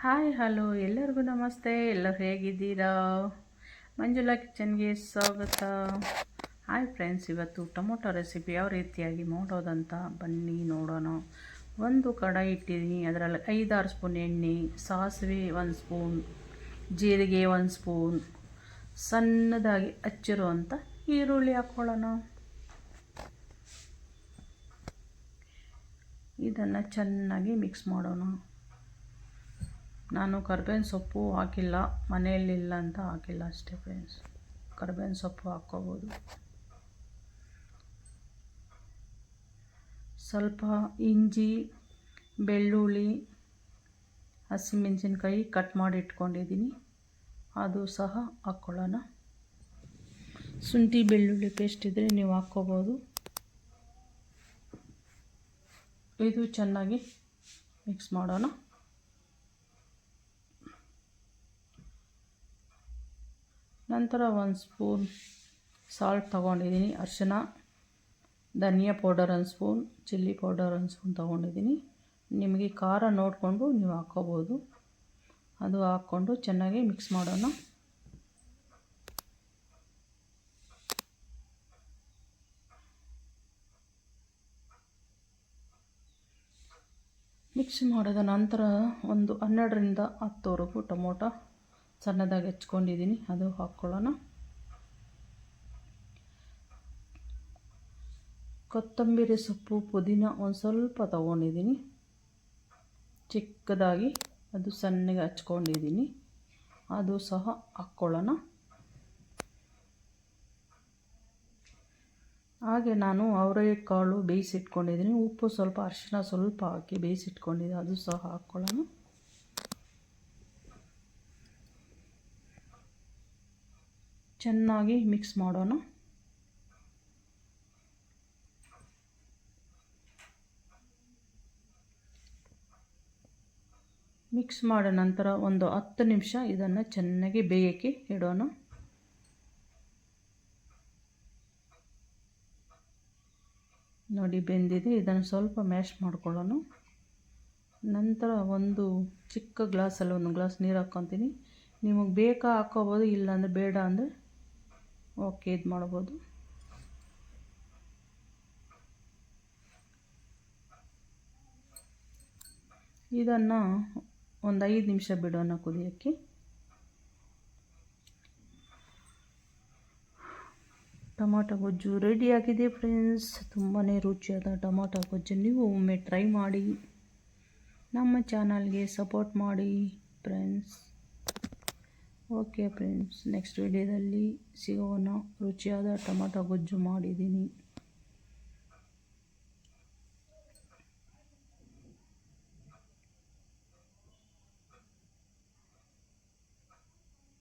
Hi hello ಎಲ್ಲರಿಗೂ ನಮಸ್ತೆ. ಎಲ್ಲರೂ ಹೇಗಿದ್ದೀರಾ? ಮಂಜುಳಾ ಕಿಚನ್ಗೆ ಸ್ವಾಗತ. ಹಾಯ್ ಫ್ರೆಂಡ್ಸ್ ಇವತ್ತು ಟೊಮೊಟೊ ರೆಸಿಪಿ ಯಾವ ರೀತಿಯಾಗಿ ಮಾಡೋದಂತ ಬನ್ನಿ ನೋಡೋಣ. ಒಂದು ಕಡಾಯಿ ಇಟ್ಟಿದ್ದೀನಿ. ಅದರಲ್ಲಿ ಐದಾರು ಸ್ಪೂನ್ ಎಣ್ಣೆ, ಸಾಸಿವೆ ಒಂದು ಸ್ಪೂನ್, ಜೀರಿಗೆ ಒಂದು ಸ್ಪೂನ್, ಸಣ್ಣದಾಗಿ ಹಚ್ಚಿರುವಂಥ ಈರುಳ್ಳಿ ಹಾಕ್ಕೊಳ್ಳೋಣ ಇದನ್ನು ಚೆನ್ನಾಗಿ ಮಿಕ್ಸ್ ಮಾಡೋಣ. ನಾನು ಕರ್ಬೇವಿನ ಸೊಪ್ಪು ಹಾಕಿಲ್ಲ, ಮನೆಯಲ್ಲಿಲ್ಲ ಅಂತ ಹಾಕಿಲ್ಲ ಅಷ್ಟೇ ಫ್ರೆಂಡ್ಸ್ ಕರ್ಬೇವಿನ ಸೊಪ್ಪು ಹಾಕ್ಕೋಬೋದು. ಸ್ವಲ್ಪ ಇಂಜಿ, ಬೆಳ್ಳುಳ್ಳಿ, ಹಸಿಮೆಣಸಿನ್ಕಾಯಿ ಕಟ್ ಮಾಡಿ ಇಟ್ಕೊಂಡಿದ್ದೀನಿ. ಅದು ಸಹ ಹಾಕ್ಕೊಳ್ಳೋಣ. ಶುಂಠಿ, ಬೆಳ್ಳುಳ್ಳಿ ಪೇಸ್ಟ್ ಇದ್ದರೆ ನೀವು ಹಾಕ್ಕೋಬೋದು. ಇದು ಚೆನ್ನಾಗಿ ಮಿಕ್ಸ್ ಮಾಡೋಣ. ನಂತರ ಒಂದು ಸ್ಪೂನ್ ಸಾಲ್ಟ್ ತೊಗೊಂಡಿದ್ದೀನಿ ಅರಿಶಿನ ಧನಿಯಾ ಪೌಡರ್ ಒಂದು ಸ್ಪೂನ್ ಚಿಲ್ಲಿ ಪೌಡರ್ ಒಂದು ಸ್ಪೂನ್ ತೊಗೊಂಡಿದ್ದೀನಿ. ನಿಮಗೆ ಖಾರ ನೋಡಿಕೊಂಡು ನೀವು ಹಾಕ್ಕೋಬೋದು ಅದು ಹಾಕ್ಕೊಂಡು ಚೆನ್ನಾಗಿ ಮಿಕ್ಸ್ ಮಾಡೋಣ. ಮಿಕ್ಸ್ ಮಾಡಿದ ನಂತರ ಒಂದು ಹನ್ನೆರಡರಿಂದ ಹತ್ತುವರೆಗೂ ಟೊಮೊಟೊ ಸಣ್ಣದಾಗಿ ಹೆಚ್ಕೊಂಡಿದ್ದೀನಿ. ಅದು ಹಾಕ್ಕೊಳ್ಳೋಣ ಕೊತ್ತಂಬರಿ ಸೊಪ್ಪು ಪುದೀನ ಒಂದು ಸ್ವಲ್ಪ ತಗೊಂಡಿದ್ದೀನಿ. ಚಿಕ್ಕದಾಗಿ ಅದು ಸಣ್ಣಗೆ ಹಚ್ಕೊಂಡಿದ್ದೀನಿ. ಅದು ಸಹ ಹಾಕ್ಕೊಳ್ಳೋಣ ಹಾಗೆ ನಾನು ಅವರೆಕಾಳು ಬೇಯಿಸಿಟ್ಕೊಂಡಿದ್ದೀನಿ. ಉಪ್ಪು ಸ್ವಲ್ಪ ಅರಿಶಿನ ಸ್ವಲ್ಪ ಹಾಕಿ ಬೇಯಿಸಿಟ್ಕೊಂಡಿದ್ದೀನಿ. ಅದು ಸಹ ಹಾಕ್ಕೊಳ್ಳೋಣ ಚೆನ್ನಾಗಿ ಮಿಕ್ಸ್ ಮಾಡೋಣ. ಮಿಕ್ಸ್ ಮಾಡಿದ ನಂತರ ಒಂದು ಹತ್ತು ನಿಮಿಷ ಇದನ್ನು ಚೆನ್ನಾಗಿ ಬೇಯಕ್ಕೆ ಇಡೋಣ. ನೋಡಿ ಬೆಂದಿದೆ, ಇದನ್ನು ಸ್ವಲ್ಪ ಮ್ಯಾಶ್ ಮಾಡ್ಕೊಳ್ಳೋಣ. ನಂತರ ಒಂದು ಚಿಕ್ಕ ಗ್ಲಾಸಲ್ಲಿ, ಒಂದು ಗ್ಲಾಸ್ ನೀರು ಹಾಕ್ಕೊತೀನಿ. ನಿಮಗೆ ಬೇಕಾ ಹಾಕ್ಕೋಬೋದು ಇಲ್ಲಾಂದರೆ ಬೇಡ ಅಂದರೆ ಓಕೆ, ಇದು ಮಾಡ್ಬೋದು. ಇದನ್ನು ಒಂದು ಐದು ನಿಮಿಷ ಬಿಡೋಣ ಕುದಿಯೋಕ್ಕೆ. ಟೊಮಾಟೊ ಗೊಜ್ಜು ರೆಡಿಯಾಗಿದೆ ಫ್ರೆಂಡ್ಸ್ ತುಂಬಾ ರುಚಿಯಾದ ಟೊಮಾಟೊ ಗೊಜ್ಜು ನೀವು ಒಮ್ಮೆ ಟ್ರೈ ಮಾಡಿ. ನಮ್ಮ ಚಾನಲ್ಗೆ ಸಪೋರ್ಟ್ ಮಾಡಿ ಫ್ರೆಂಡ್ಸ್ ಓಕೆ ಫ್ರೆಂಡ್ಸ್ ನೆಕ್ಸ್ಟ್ ವಿಡಿಯೋದಲ್ಲಿ ಸಿಗೋಣ ರುಚಿಯಾದ ಟೊಮಾಟೊ ಗೊಜ್ಜು ಮಾಡಿದ್ದೀನಿ.